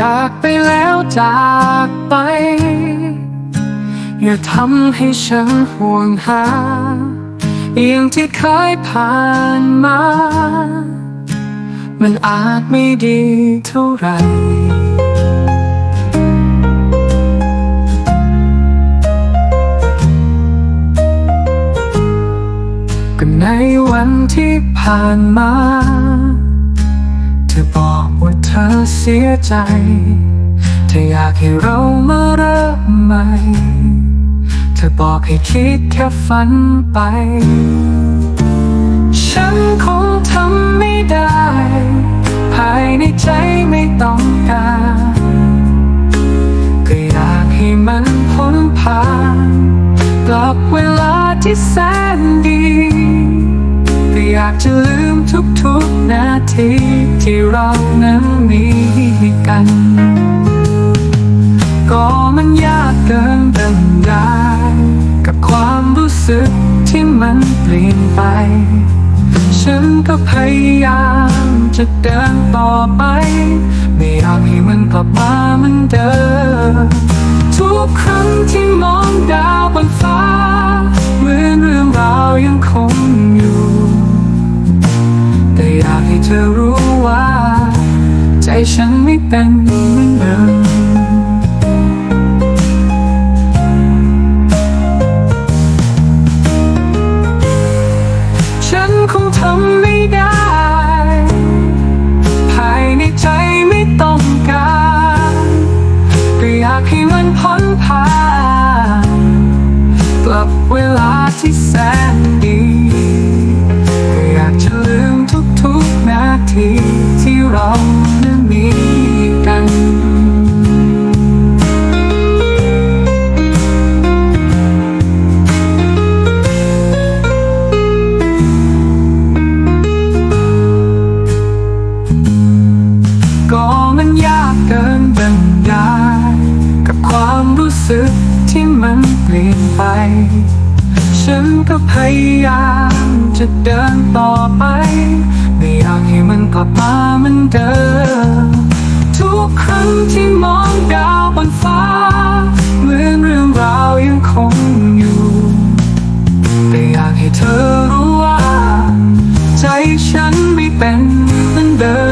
จากไปแล้วจากไป อย่าทำให้ฉันห่วงหาอย่างที่เคยผ่านมา มันอาจไม่ดีเท่าไหร่ก็ในวันที่ผ่านมา สียใจเธออยากให้เรามาเริ่มใหม่เธอบอกให้คิดแค่ฝันไป ฉันคงทำไม่ได้ ภายในใจไม่ต้องการก็อยากให้มันพ้นผ่านกลับเวลาที่แสนดีก็อยากจะลืม ทุกๆนาทีที่เรานั้นมีกัน ก็มันยากเกินเป็นได้ กับความรู้สึกที่มันเปลี่ยนไป ฉันก็พยายามจะเดินต่อไป ธอรู้ว่า ใจฉันไม่เป็นเหมือนเดิมฉันคงทำึกที่มันเปลี่ยนไป ฉันก็พยายามจะเดินต่อไป ไม่อยากให้มันกลับมาเหมือนเดิม ทุกครั้งที่มองดาวบนฟ้า เหมือนเรื่องราวยังคงอยู่ แต่อยากให้เธอรู้ว่า ใจฉันไม่เป็นเหมือนเดิม